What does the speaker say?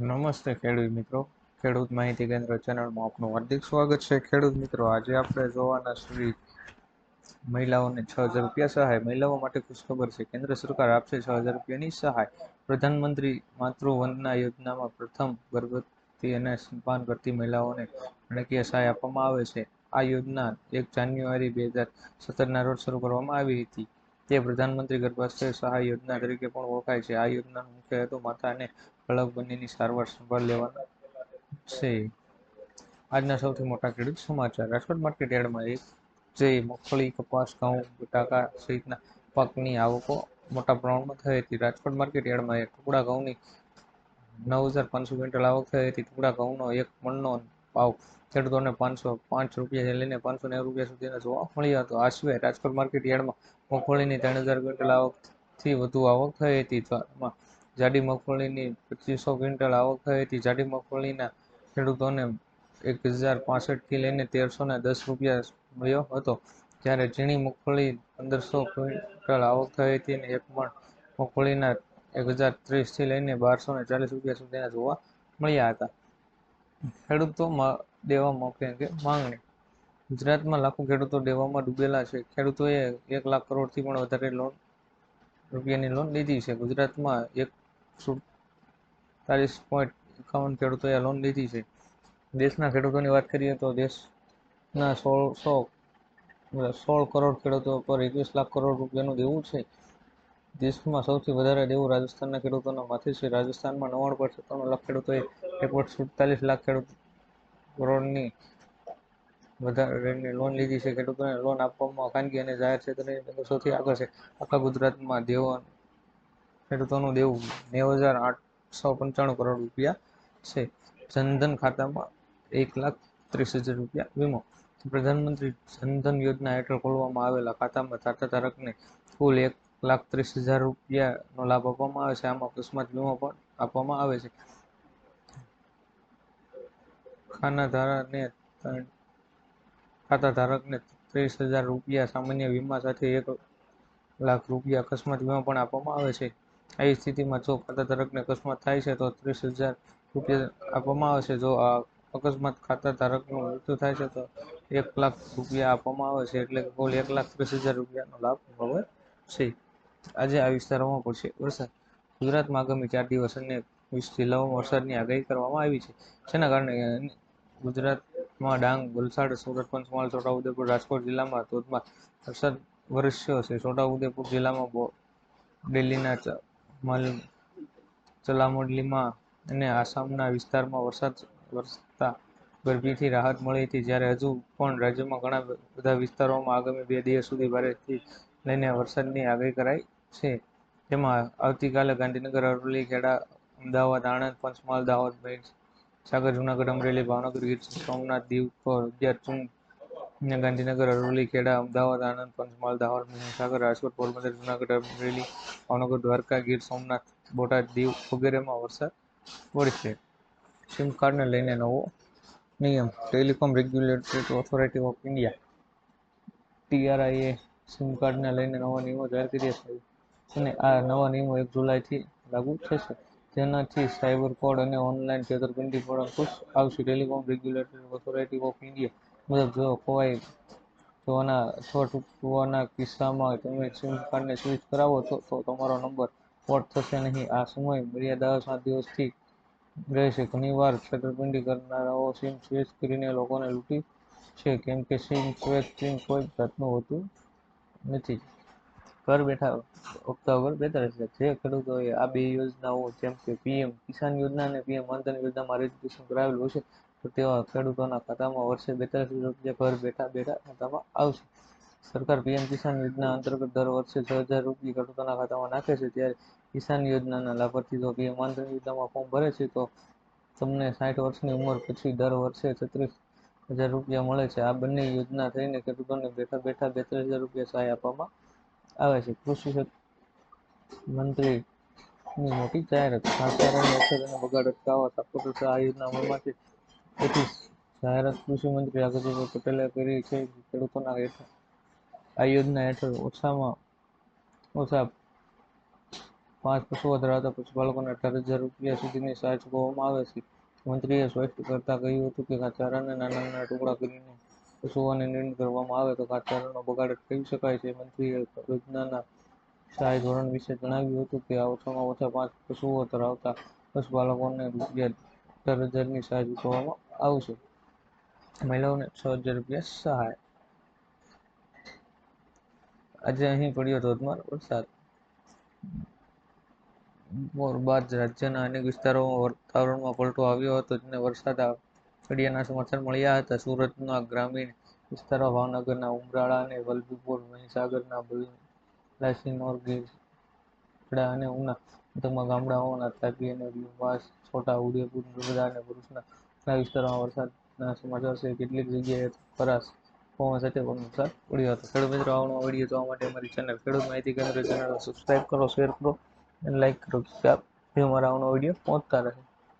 નમસ્તે ખેડૂત મિત્રો. ખેડૂત માહિતી કેન્દ્ર ચેનલમાં આપનું હાર્દિક સ્વાગત છે. ખેડૂત મિત્રો, આજે આપણે જોવાના શ્રી મહિલાઓને છ હજાર રૂપિયા સહાય. મહિલાઓ માટે ખુશખબર છે. કેન્દ્ર સરકાર આપશે છ હજાર રૂપિયાની સહાય. પ્રધાનમંત્રી માતૃવંદના યોજનામાં પ્રથમ ગર્ભવતી અને સંપાન કરતી મહિલાઓને નાણાકીય સહાય આપવામાં આવે છે. આ યોજના એક જાન્યુઆરી બે હજાર સત્તરના રોજ શરૂ કરવામાં આવી હતી. તે પ્રધાનમંત્રી ગર્ભાશય સહાય યોજના તરીકે પણ ઓળખાય છે. આ યોજનાનો મુખ્ય હેતુ માતાને બાળક બંનેની સારવાર સંભાળ લેવાનો છે. આજના સૌથી મોટા ખેડૂત સમાચાર. રાજકોટ માર્કેટ યાર્ડમાં એક જે મગફળી, કપાસ, ઘઉં, બટાકા સહિતના પાકની આવકો મોટા પ્રમાણમાં થઈ હતી. રાજકોટ માર્કેટ યાર્ડમાં એક ટુકડા ઘઉંની નવ હજાર પાંચસો ક્વિન્ટલ આવક થઈ હતી. ટુકડા ઘઉંનો એક મણનો ભાવ ખેડૂતોને પાંચસો, પાંચ રૂપિયાથી લઈને પાંચસો નેવું રૂપિયા સુધીનો જોવા મળ્યો હતો. આ સિવાય રાજકોટ માર્કેટ યાર્ડમાં મગફળીની ત્રણ હજાર ક્વિન્ટલ આવકથી વધુ આવક થઈ હતી. જાડી મગફળીની પચીસો ક્વિન્ટલ આવક થઈ હતી. જાડી મગફળીના ખેડૂતોને એક હજાર પાસઠથી લઈને તેરસો ને દસ રૂપિયા મળ્યો હતો, જ્યારે ઝીણી મગફળી પંદરસો ક્વિન્ટલ આવક થઈ હતી અને એક મણ મગફળીના એક હજાર ત્રીસથી લઈને બારસો ને ચાલીસ રૂપિયા સુધીના જોવા મળ્યા હતા. ખેડૂતોમાં દેવા મોકે અંગે માંગણી. ગુજરાતમાં લાખો ખેડૂતો દેવામાં ડૂબેલા છે. ખેડૂતોએ એક લાખ કરોડથી પણ વધારે લોન, રૂપિયાની લોન લીધી છે. ગુજરાતમાં એક સુડતાલીસ પોઈન્ટ એકાવન ખેડૂતોએ લોન લીધી છે. દેશના ખેડૂતોની વાત કરીએ તો દેશના સોળસો સોળ કરોડ ખેડૂતો પર એકવીસ લાખ કરોડ રૂપિયાનું દેવું છે. દેશમાં સૌથી વધારે દેવું રાજસ્થાનના ખેડૂતોના માથે છે. રાજસ્થાનમાં નવ્વાણું પોઈન્ટ સત્તાણું લાખ ખેડૂતોએ એક પોઈન્ટ સુડતાલીસ લાખ ખેડૂત કરોડની વધારેની લોન લીધી છે. ખેડૂતોને લોન આપવામાં ખાનગી અને જાહેર ક્ષેત્રની સૌથી આગળ છે. આખા ગુજરાતમાં દેવો ખેડૂતોનું દેવું નેવું હજાર આઠસો પંચાણું કરોડ રૂપિયા છે. જનધન ખાતામાં એક લાખ ત્રીસ હજાર રૂપિયા વીમો. પ્રધાનમંત્રી જનધન યોજના હેઠળ ખોલવામાં આવેલા ખાતામાં ખાતા ધારકને કુલ એક લાખ ત્રીસ હજાર રૂપિયાનો લાભ આપવામાં આવે છે. આમાં અકસ્માત વીમો પણ આપવામાં આવે છે. ખાનાધારાને ખાતા ધારકને ત્રીસ હજાર રૂપિયા સામાન્ય વીમા સાથે એક લાખ રૂપિયા અકસ્માત વીમા પણ આપવામાં આવે છે. આવી સ્થિતિમાં જો ખાતા ધારકને અકસ્માત થાય છે તો ત્રીસ હજાર રૂપિયા આપવામાં આવે છે. જો આ અકસ્માત ખાતા ધારકનું મૃત્યુ થાય છે તો એક લાખ રૂપિયા આપવામાં આવે છે. એટલે કુલ એક લાખ ત્રીસ હજાર રૂપિયાનો લાભ મળે છે. આજે આ વિસ્તારોમાં પડશે વરસાદ. ગુજરાતમાં આગામી ચાર દિવસ અને વીસ જિલ્લાઓમાં વરસાદની આગાહી કરવામાં આવી છે. જેના કારણે ગુજરાતમાં ડાંગ, વલસાડ સુરત પંચમહાલ છોટાઉદેપુર, રાજકોટ જિલ્લામાં ધોધમાર વરસાદ વરસ્યો છે. છોટાઉદેપુર જિલ્લામાં દિલ્હીના ચલામડલીમાં અને આસામના વિસ્તારમાં વરસાદ વરસતા ગરમીથી રાહત મળી હતી. જ્યારે હજુ પણ રાજ્યમાં ઘણા બધા વિસ્તારોમાં આગામી બે દિવસ સુધી ભારેથી લઈને વરસાદની આગાહી કરાઈ છે. તેમાં આવતીકાલે ગાંધીનગર, અરવલ્લી, ખેડા, અમદાવાદ, આણંદ, પંચમહાલ, દાહોદ સાગર, જુનાગઢ, અમરેલી, ભાવનગર ગીર સોમનાથ, દીવ અગિયાર જૂન ગાંધીનગર, અરવલ્લી, ખેડા, અમદાવાદ, આણંદ, પંચમહાલ, દાહોદ, મહીસાગર, રાજકોટ, પોરબંદર, જુનાગઢ, અમરેલી, ભાવનગર, દ્વારકા, ગીર, સોમનાથ, બોટાદ, દીવ વગેરેમાં વરસાદ પડશે સિમ કાર્ડને લઈને નવો નિયમ. Telecom regulatory authority of India ટીઆરઆઈએ sim કાર્ડને લઈને નવા નિયમો જાહેર કર્યા છે. અને આ નવા નિયમો એક જુલાઈથી લાગુ થશે. જેનાથી સાયબર કોડ અને ઓનલાઈન છેતરપિંડી પર અંકુશ આવશે. Telecom regulatory authority of India મુજબ જો ખોવાઈ જોવાના અથવા તૂટવાના કિસ્સામાં તમે સિમ કાર્ડને સ્વિચ કરાવો છો, તો તમારો નંબર પોર્ટ થશે નહીં. આ સમય મર્યાદા સાત દિવસથી રહેશે. ઘણીવાર છેતરપિંડી કરનારાઓ સિમ સ્વિચ કરીને લોકોને લૂંટી છે, કેમ કે સિમ સ્વિચિંગ કોઈ જાતનું હોતું નથી. ઘર બેઠા હપ્તા વગર બેતાલીસ લાખ જે ખેડૂતોએ આ બે યોજનાઓ, જેમ કે પીએમ, કિસાન યોજના અને પીએમ માનધન યોજનામાં રજીસ્ટ્રેશન કરાવેલું હશે, તો તેવા ખેડૂતોના ખાતામાં વર્ષે બેતાલીસ રૂપિયા ઘર બેઠા બેઠા ખાતામાં આવશે. સરકાર પીએમ કિસાન યોજના અંતર્ગત દર વર્ષે છ હજાર રૂપિયા ખેડૂતોના ખાતામાં નાખે છે. ત્યારે કિસાન યોજનાના લાભાર્થી જો પીએમ માનધન યોજનામાં ફોર્મ ભરે છે, તો તમને સાઠ વર્ષની ઉંમર પછી દર વર્ષે છત્રીસ હજાર રૂપિયા મળે છે. આ બંને યોજના થઈને ખેડૂતોને બેઠા બેઠા બેતાલીસ હજાર રૂપિયા સહાય આપવામાં આવે છે. કૃષિ મંત્રીની મોટી જાહેરાત ઘાસચારાની અછત અને બગાડ અટકાવવા સાપોતર આ યોજના અમલમાં છે તેથી જાહેરાત કૃષિ મંત્રી આગળ પટેલે કરી છે ખેડૂતોના હેઠળ આ યોજના હેઠળ ઓછામાં ઓછા પાંચ પશુઓ ધરાવતા પશુપાલકોને અઢાર હજાર રૂપિયા સુધીની સહાય ચૂકવવામાં આવે છે. મંત્રીએ સ્પષ્ટ કરતા કહ્યું હતું કે ચારાને નાના નાના ટુકડા કરીને પશુઓને નિર્ણય કરવામાં આવે તો ઘાસચારાનો બગાડ અટકાવી શકાય છે. મંત્રીએ યોજનાના સહાય ધોરણ વિશે જણાવ્યું હતું કે ઓછામાં ઓછા પાંચ પશુઓ ધરાવતા પશુપાલકોને રૂપિયા અઢાર હજારની સહાય ચૂકવવામાં આવશે. મહિલાઓને છ હજાર રૂપિયા સહાય. આજે અહીં પડ્યો ધોધમાર વરસાદ. બાદ રાજ્યના અનેક વિસ્તારોમાં વાતાવરણમાં પલટો આવ્યો હતો, જેને વરસાદ પડ્યાના સમાચાર મળ્યા હતા. સુરતના ગ્રામીણ વિસ્તારો ભાવનગરના ઉમરાળા અને વલભીપુર મહીસાગરના લાસીનોર ગઢડા અને ઉના પંથકમાં ગામડાઓના તાપી અને લુવાસ છોટા ઉદેપુર નર્મદા અને ભરૂચના ઘણા વિસ્તારોમાં વરસાદના સમાચાર છે. કેટલીક જગ્યાએ ખરાશ પવન સાથે વરસાદ પડ્યો હતો. ખેડૂત મિત્રો આવવાનો વીડિયો જોવા માટે અમારી ચેનલ ખેડૂત માહિતી કેન્દ્ર ચેનલ સબસ્ક્રાઈબ કરો શેર કરો અને લાઈક કરો. કે આપ અમારા આવનો વીડિયો પહોંચતા રહે.